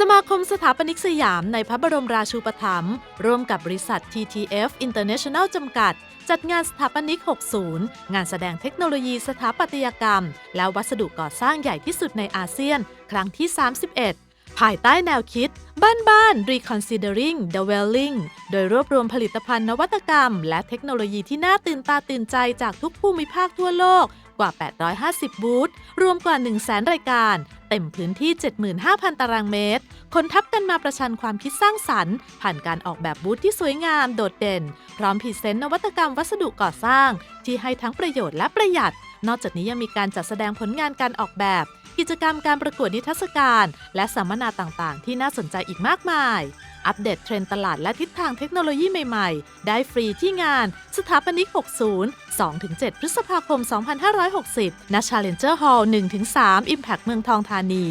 สมาคมสถาปนิกสยามในพระบรมราชูปถัมภ์ร่วมกับบริษัท TTF International จำกัด จัดงานสถาปนิก 60 งานแสดงเทคโนโลยีสถาปัตยกรรม และวัสดุก่อสร้างใหญ่ที่สุดในอาเซียน ครั้งที่ 31ภายใต้แนวคิด บ้านบ้าน Reconsidering the Welling โดยรวบรวมผลิตภัณฑ์นวัตกรรม และเทคโนโลยีที่น่าตื่นตาตื่นใจจากทุกภูมิภาคทั่วโลกกว่า 850 บูธ รวมกว่า 100,000 รายการ เต็มพื้นที่ 75,000 ตารางเมตร คนทับกันมาประชันความคิดสร้างสรรค์ ผ่านการออกแบบบูธที่สวยงามโดดเด่น พร้อมพรีเซนต์นวัตกรรมวัสดุก่อสร้าง ที่ให้ทั้งประโยชน์และประหยัด นอกจากนี้ยังมีการจัดแสดงผลงานการออกแบบ กิจกรรมการประกวดนิทรรศการ และสัมมนาต่างๆ ที่น่าสนใจอีกมากมาย อัปเดตเทรนด์ตลาดและทิศทางเทคโนโลยีใหม่ๆ ได้ฟรีที่งาน สถาปนิก 60 2-7 พฤษภาคม 2560 ณ Challenger Hall 1-3 Impact เมืองทองธานี